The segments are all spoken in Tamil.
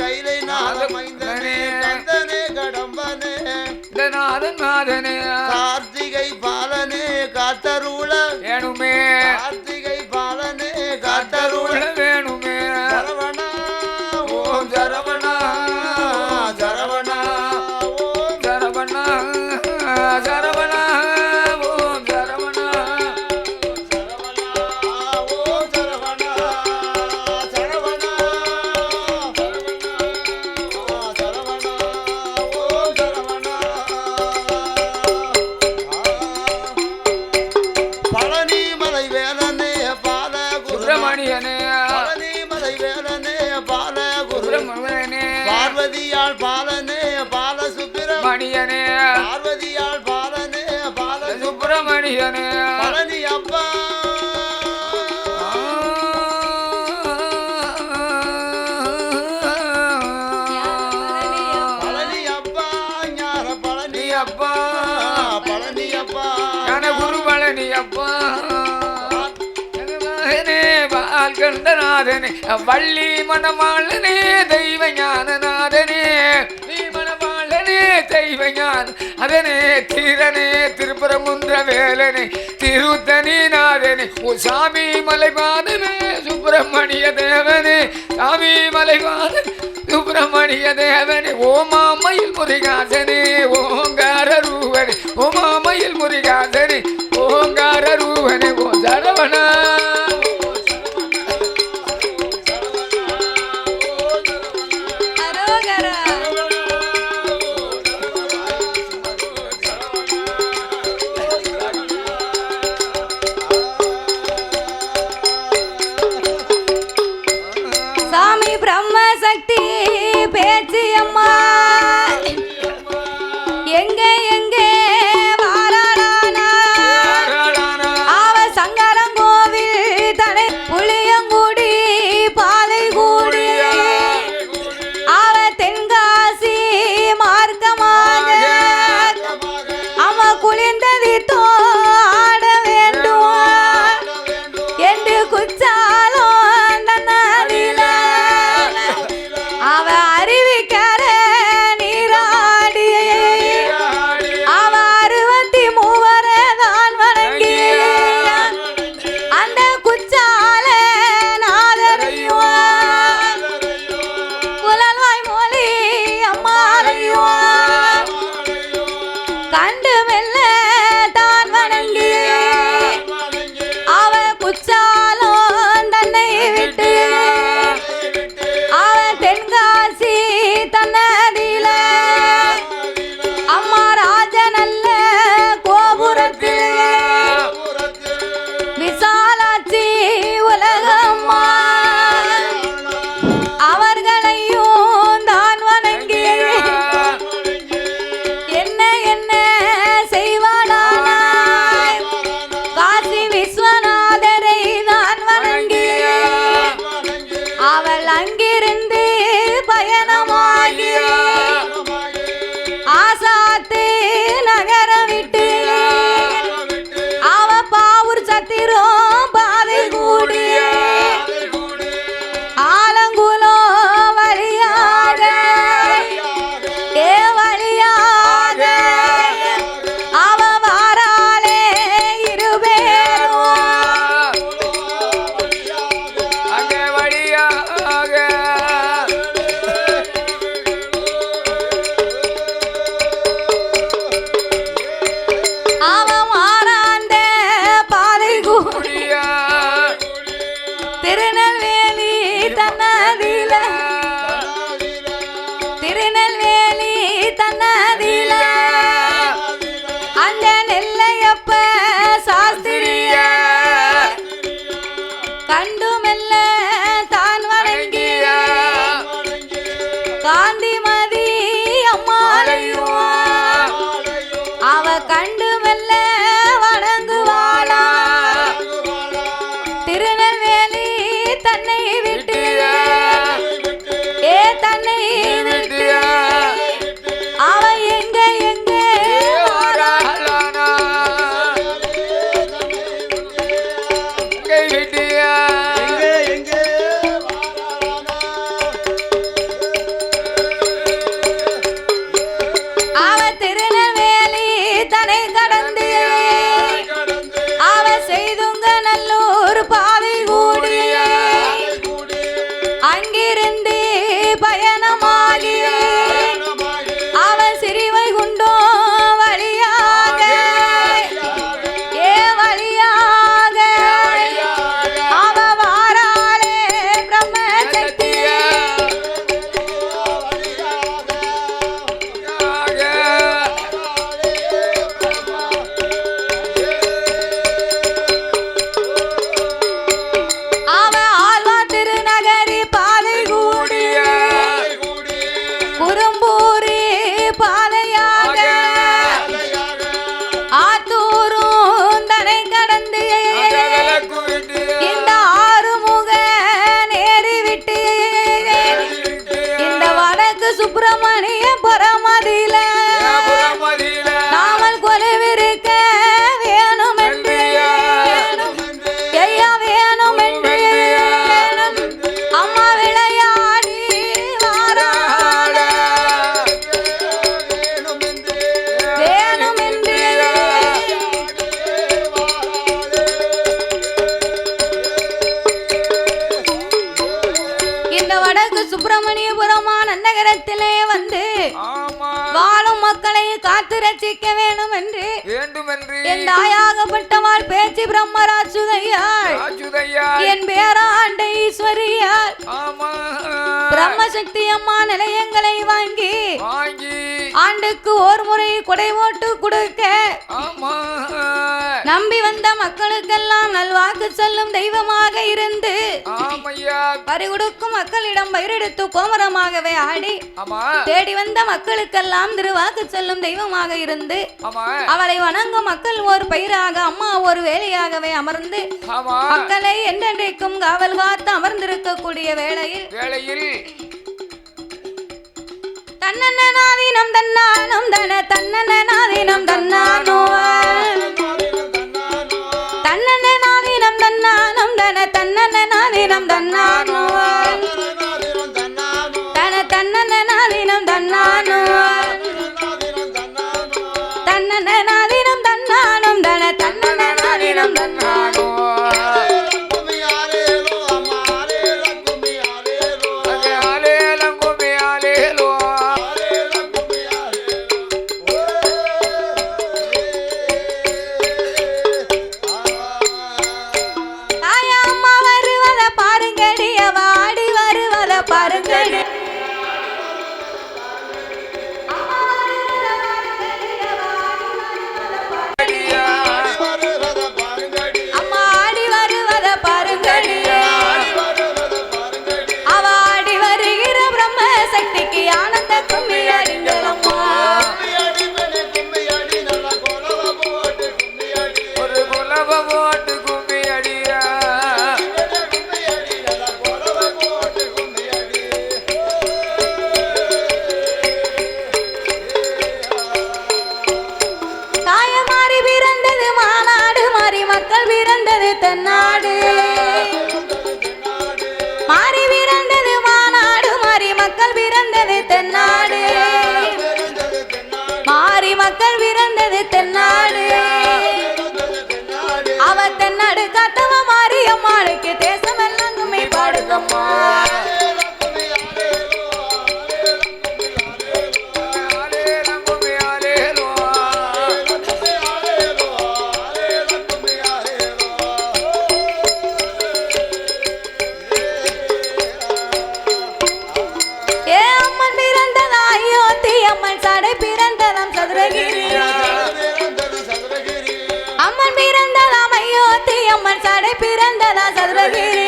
கைலை நாதமைந்தனே கந்தனே கடம்பனே. நாதன் நாதனே. கார்த்திகை பாலனே காத்தருள. வேணுமே கார்த்திகை பழனியனே. பழனி அப்பா. கண்டநாதனே வள்ளி மணமாளனே தெய்வ ஞானநாதனே நீ மணமாளனே தெய்வ ஞான அதனே வேலனே திருப்பரமுன்ற வேலனே திருத்தனி நாதனே ஓ சாமி மலைபாதனே சுப்பிரமணிய தேவனே சாமி மலைபாதனே சுப்பிரமணிய தேவனே ஓ மாமையில் முருகாசனே ஓங்கார ரூபனே ஓ மாமையில் முருகாசனே சக்தி அம்மா நிலையங்களை வாங்கி ஆண்டுக்கு ஒரு முறை குடை ஓட்டு கொடுக்க. நம்பி வந்த மக்களுக்கெல்லாம் நல்வாக்கு சொல்லும் தெய்வமாக இருந்து வரி பறிகொடுக்கும் மக்களிடம் பயிரெடுத்து கோமரமாகவே ஆடி தேடி வந்த மக்களுக்கெல்லாம் திருவாக்கு சொல்லும் தெய்வமாக இருந்து அவளை வணங்கும் மக்கள் ஒரு பயிராக அம்மா ஒரு வேலையாகவே அமர்ந்து மக்களை என்றென்றைக்கும் காவல் காத்து அமர்ந்திருக்கக்கூடிய வேளையில் தன்னநாதீனம் தன்னானும் தன தன்னநாதீனம் தன்னானோ தன்னநாதீனம் தன்னானும் தன தன்னநாதீனம் தன்னானோ தென்னாடு. না সর্বগিরি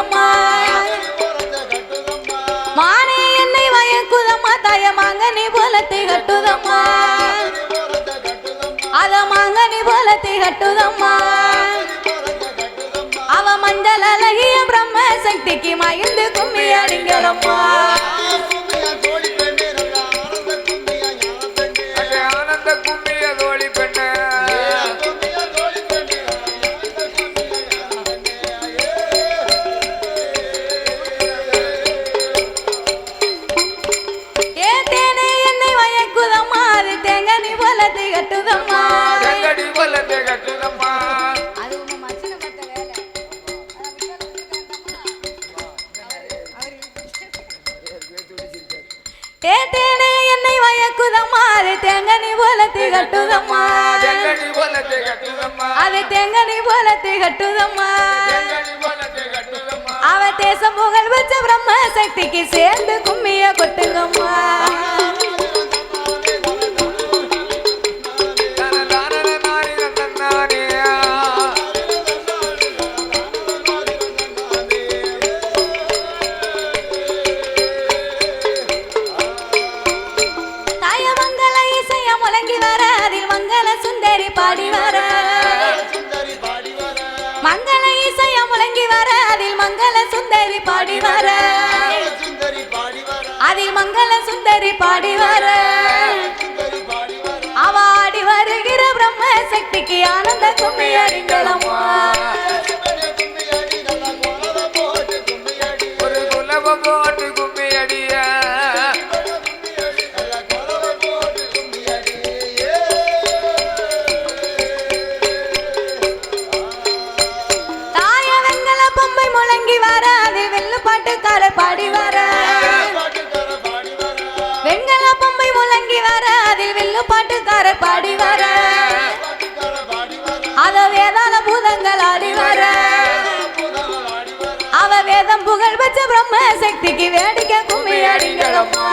வயக்குதம்மா மானே என்னை வயக்குதம்மா தாயமாங்க நீ போல திகட்டுதம்மா அதமாங்க நீ போல திகட்டுதம்மா அவ மஞ்சள் அழகிய பிரம்ம சக்திக்கு மயந்து கும்மி அடிங்கலம்மா தோட்டக்கார பாடி வர. வெண்கல பொம்மை முழங்கி வர. அதில் வில்லு பாட்டுக்கார பாடி வர. அத வேதாள பூதங்கள் ஆடி வர. அவ வேதம் புகழ் வச்ச பிரம்ம சக்திக்கு வேடிக்கை கும்மி அடிங்களம்மா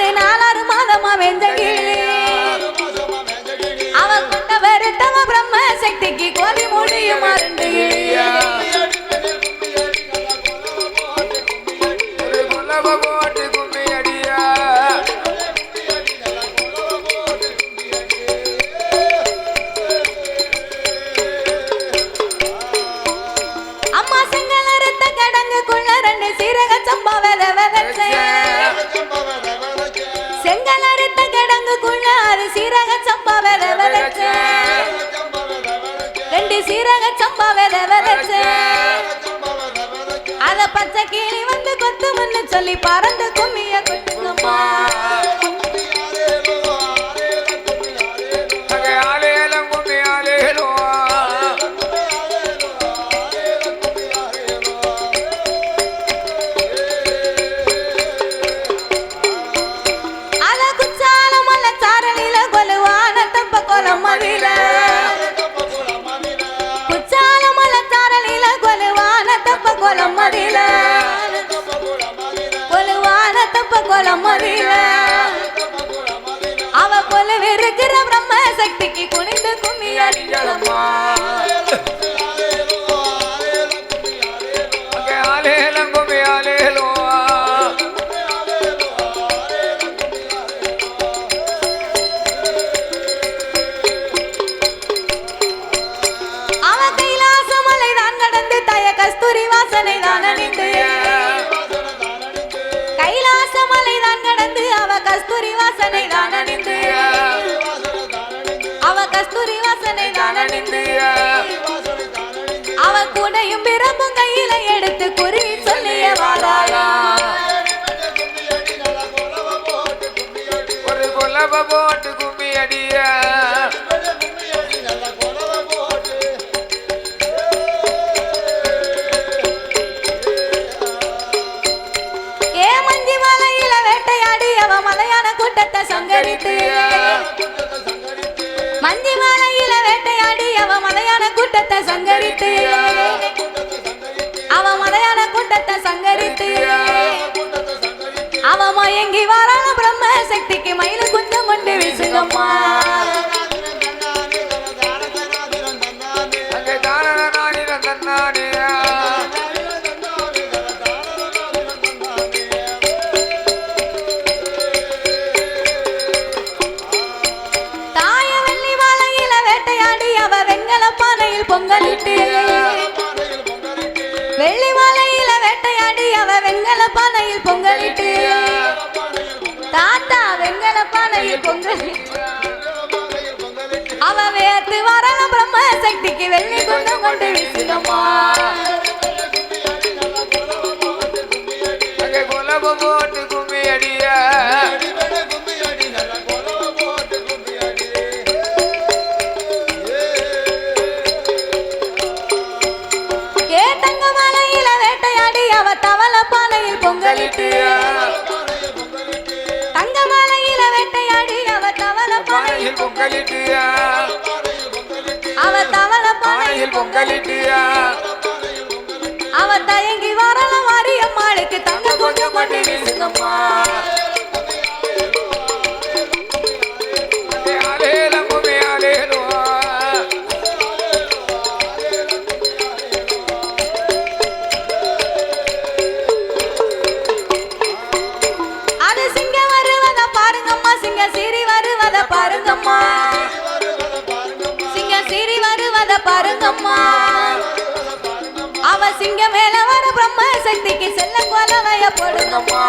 அது மாதமா வெஞ்சகிழி அவ கொண்ட வருத்தவ பிரம்ம சக்திக்கு கோரி முடியுமா ரெண்டு சீரக சம்பா வித விதச்ச அத பச்சை கீழே வந்து கொத்து முன்னு சொல்லி பறந்து கும்மிய கொட்டுங்கம்மா. அடிய. கூட்டத்தை சங்கரித்து. மஞ்சி மாலையில வேட்டையாடி அவ மலையான கூட்டத்தை சங்கரித்து. அவ மலையான கூட்டத்தை சங்கரித்து. அவ மயங்கி வாரான பிரம்ம சக்திக்கு மயிலுக்கு கொண்டு வீசுங்கம்மா அவ வேத்து வரல பிரம்ம சக்திக்கு வெள்ளி கொண்டு கொண்டு விசிதமா போட்டு கும்மி அடியா ஏ தங்க வேட்டையாடி அவ தவள பானையில் பொங்கலிட்டு. பானையில் பொங்கலிட்டியா? அவ தவள பானையில் பொங்கலிட்டியா? அவ தயங்கி வரல மாரியம்மாளுக்கு தங்க கொஞ்சம் பண்ணி வீசுங்கம்மா சிங்க மேல வர பிரம்ம சக்திக்கு செல்ல கொலவைய போடுங்கம்மா.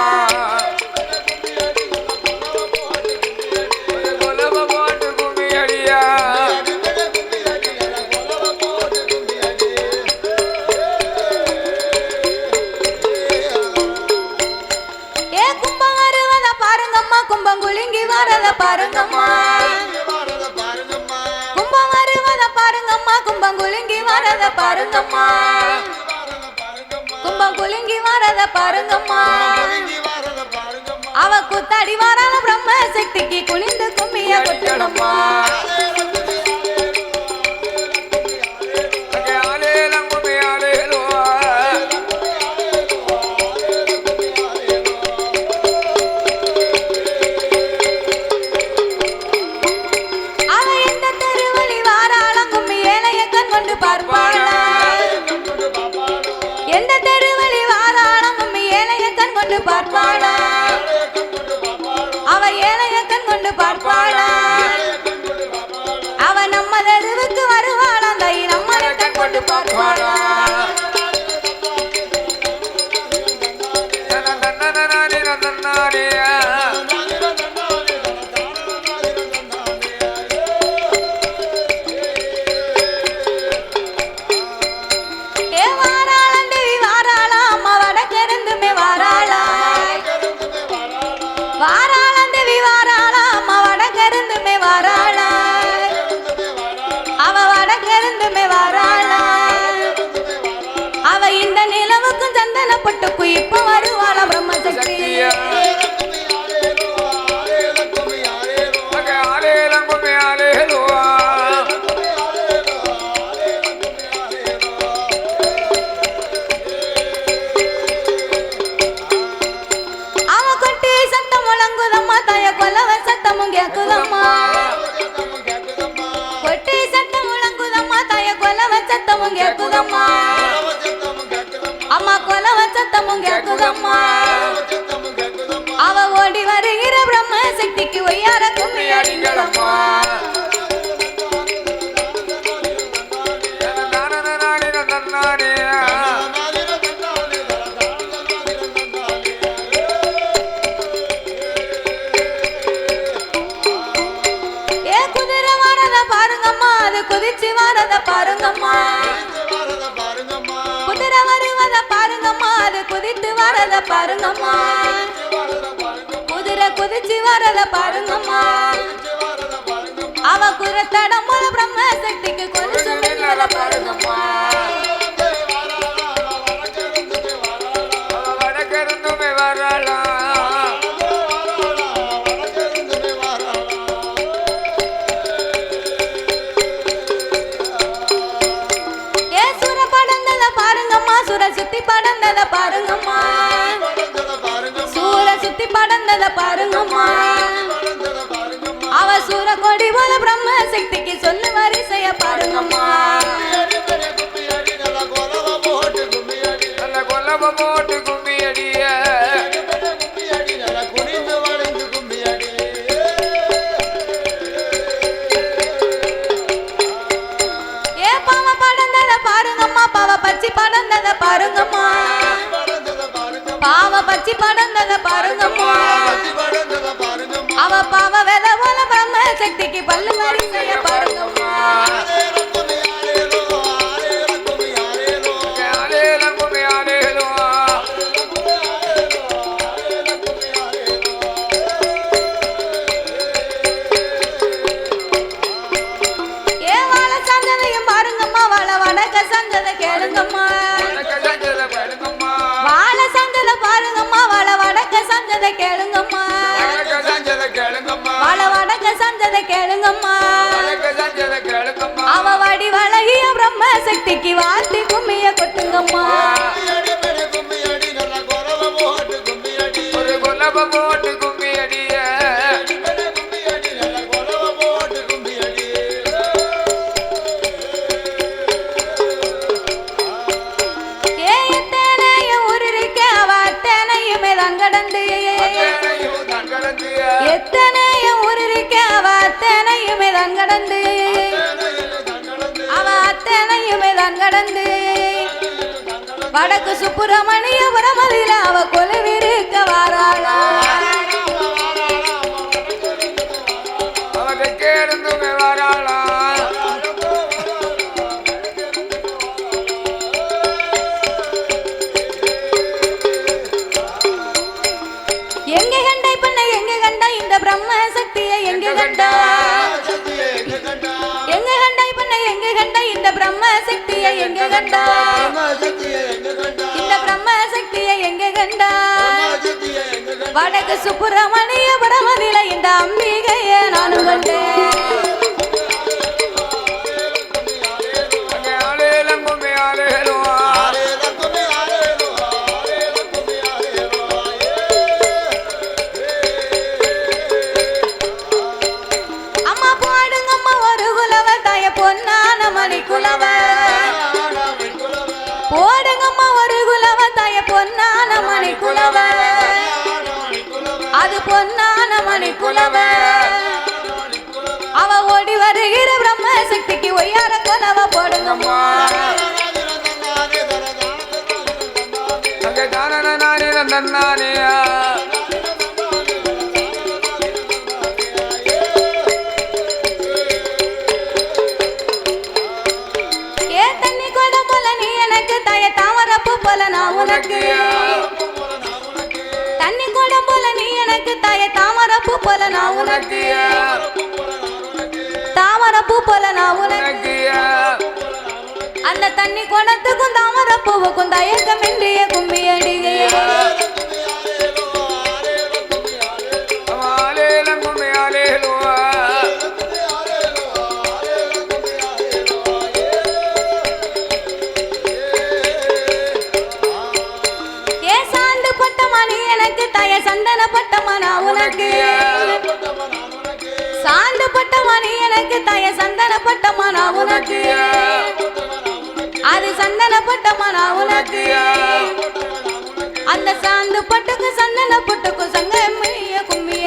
தொட்டு பார்ப்பாளா எந்த தெருவழி வாராளம் உண்மை ஏழையத்தன் கொண்டு பார்ப்பாளா அவ ஏழையத்தன் கொண்டு பார்ப்பாள் கொண்டாடிங்களம்மா குதிச்சு வர ಮಾತಾಡ படம் போட்டு கும்பி அடிய. பாருங்கம்மா பாவ பச்சி படந்தத பாருங்கம்மா. அவ பாவ வெல போல பிரம்ம சக்திக்கு பல்லு மாதிரி செய்ய பாருங்கம்மா. சாஞ்சதை கேளுங்கம்மா. பல வடக்க சாஞ்சதை கேளுங்கம்மா. அவ வடி வழகிய பிரம்ம சக்திக்கு வார்த்தை கும்மிய கொட்டுங்கம்மா. வடக்கு சுப்பிரமணிய அதில் அவ கொலுவிருக்க வாராளா? அவனுக்கு இருந்துமே வாராளா? சக்தியை எங்க கண்டா இந்த பிரம்ம சக்தியை எங்க கண்டா வடக்கு சுப்பிரமணிய படமதில இந்த அம்பிகைய நானும் கண்டேன். ஆளே பொன்னான மணி குலவ அவ ஓடி வருகிற பிரம்ம சக்திக்கு ஒய்யார குலவ போடுங்கம்மா. நன்னானேயா ஏ தண்ணி கூட போல நீ எனக்கு தாய தாமரப்பு போல நான் உனக்கு. போல நான் உனக்கு. தாமரப்பூ போல நான் உனக்கு. அந்த தண்ணி குணத்துக்கும் தாமரப்பூவுக்கும் தயக்கம் இன்றிய கும்மி அடிகை. ஆளேலம் கும்பி நீ எனக்கு தய சந்தன பட்டமா நான் உனக்கு. எனக்கு தய சந்தன பட்டமா நான் உனக்கு அது சந்தன பட்டமா நான் உனக்கு அந்த சாந்து பட்டுக்கு சந்தன பட்டுக்கு சங்கமிய கும்மி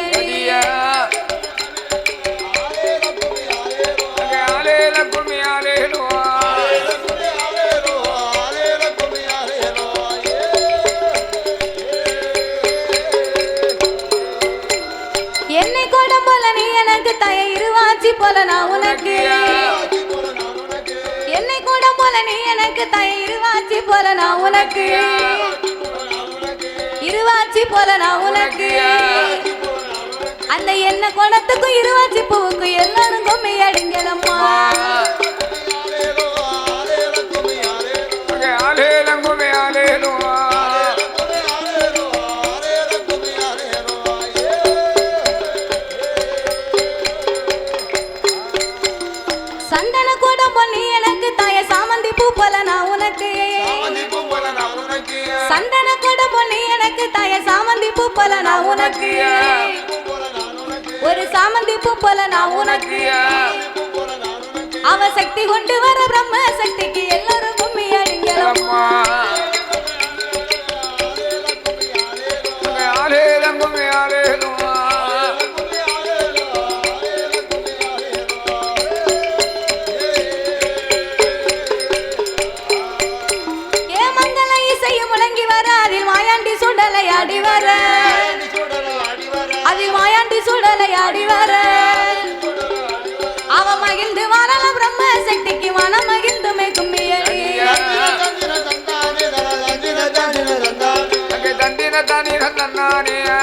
போல நான் உனக்கு. என்னை கூட போல நீ எனக்கு தய இருவாச்சி போல நான் உனக்கு. இருவாச்சி போல நான் உனக்கு. அந்த என்ன குணத்துக்கும் இருவாச்சி பூவுக்கும் எல்லாரும் கும்மி அடிங்களம்மா பொண்ணி தாய சாமந்தி பூ போல நான் உனக்கு. ஒரு சாமந்தி பூ போல நான் உனக்கு. அவ சக்தி கொண்டு வர பிரம்ம சக்திக்கு எல்லாரும் கும்மி அடிங்களம்மா தனி நன்னானேயா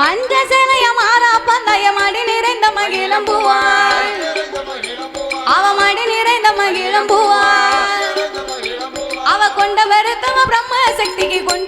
மஞ்ச சிலைய மாறா பந்தய மடி நிறைந்த மகிழம் அவ மடி நிறைந்த மகிழம் அவ கொண்ட வருத்தம பிரம்ம சக்திக்கு கொண்டு